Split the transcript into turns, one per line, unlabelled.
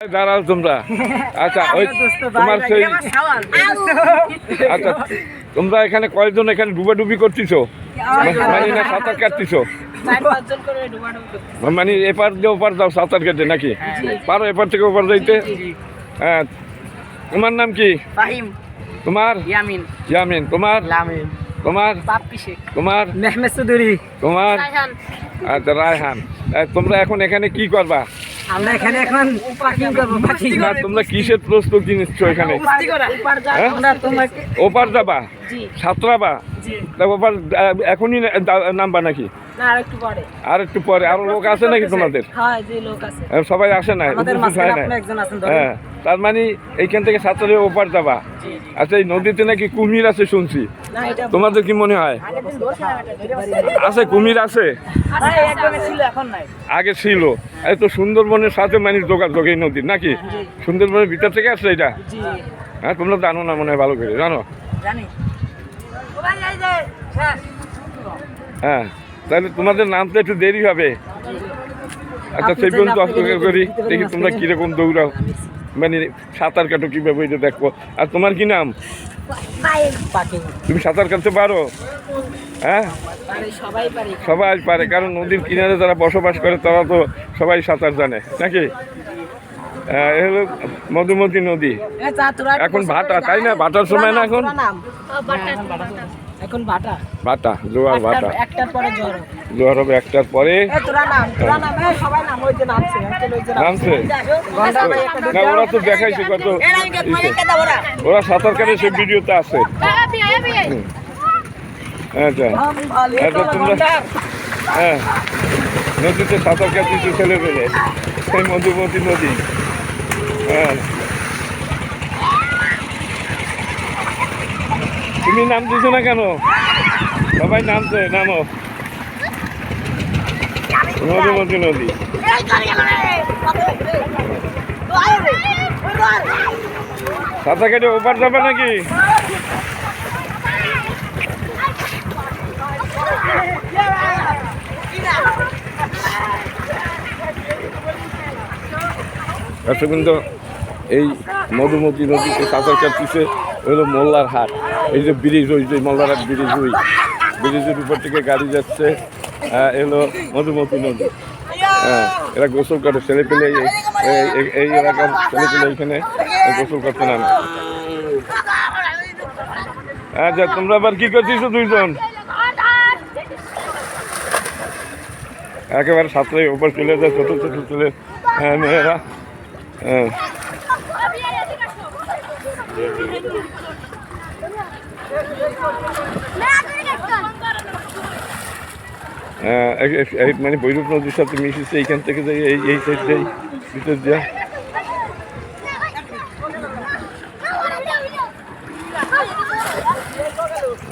দাঁড়াও তোমরা। আচ্ছা ওই তোমার সেই আচ্ছা তোমরা এখানে কয়জন এখানে ডুবাডুবি করতেছো? মানে না সাঁতার কাটতেছো? মানে এপার দিয়ে ওপার যাও সাঁতার কেটে নাকি? পারো এপার থেকে ওপার যাইতে? হ্যাঁ। তোমার নাম কি? তোমার?
ইয়ামিন।
ইয়ামিন। তোমার? তোমার? তোমার?
মেহমেদ চৌধুরী।
তোমার? আচ্ছা রায়হান। তোমরা এখন এখানে কি করবা?
আমরা এখানে এখন পার্কিং করব পার্কিং
না তোমরা কিসের প্রস্তুত নিচ্ছ এখানে? হ্যাঁ?
আমরা তোমাকে
ওপার যাবা?
জি।
সাঁতরাবা?
জি।
ওপার এখনই নামবা নাকি?
আর একটু পরে।
আর আরও লোক আছে নাকি তোমাদের?
হ্যাঁ যে লোক আছে।
আহ, সবাই আসে না হয় না
আপনি একজন আছেন
হ্যাঁ তার মানে এইখান থেকে সাঁতরে ওপার যাবা। আচ্ছা এই নদীতে নাকি কুমির আছে শুনছি। তোমাদের কি মনে হয়? আছে কুমির আছে?
আরে একদমই ছিল এখন নাই।
আগে ছিল। এই তো সুন্দরবনের সাথে মানে যোগাযোগ এই নদীর নাকি? সুন্দরবনের ভিতর থেকে আসছে এটা? হ্যাঁ তোমরা জানো না মনে হয় ভালো করে জানো? হ্যাঁ। তাহলে তোমাদের নামতে একটু দেরি হবে। আচ্ছা সেই পর্যন্ত অপেক্ষা করি দেখি তোমরা কীরকম দৌড়াও। মানে সাঁতার কাটো কীভাবে এটা দেখব আর তোমার কি নাম? তুমি সাঁতার কাটতে পারো? হ্যাঁ?
সবাই পারে
কারণ নদীর কিনারে যারা বসবাস করে তারা তো সবাই সাঁতার জানে নাকি? হ্যাঁ, এ হলো মধুমতি নদী।
তোরা
এখন ভাটা তাই না? ভাটার সময় না এখন?
এখন ভাটা
ভাটা জোয়ার ভাটা
একটার- পরে জ্বর।
জোয়ার হবে একটার পরে
নামছে
না ওরা তো দেখাইছে কত ওরা। সাঁতার কাটে সে ভিডিওতে আছে। আচ্ছা আচ্ছা তোমরা হ্যাঁ। নদীতে সাঁতার কাটতেছে ছেলে পেলে সেই মধুমতি নদী। হ্যাঁ। তুমি নাম দিছো না কেন? সবাই নামছে নামো মধুমতি নদী। সাঁতার কেটে ওপার যাবে নাকি? দর্শক কিন্তু এই মধুমতি নদীতে সাঁতার কাটতেছে। হলো মোল্লার হাট। এই যে ব্রিজ ওই যে মোল্লার হাট ব্রিজ ওই ব্রিজের উপর থেকে গাড়ি যাচ্ছে। আহ, এলো মধুমতি নদী। হ্যাঁ এরা গোসল করে ছেলে পেলে এই- এলাকার ছেলে পেলে এখানে গোসল করতে নামে। আচ্ছা তোমরা আবার কি করতেছো দুইজন? একেবারে সাঁতরে উপর চলে যায় ছোটো ছোটো ছেলে হ্যাঁ, মেয়েরা। হ্যাঁ হ্যাঁ, মানে বৈরূপ নদীর সাথে মিশেছে এইখান থেকে যাই এই সাইড যাই ভিতর দিয়া।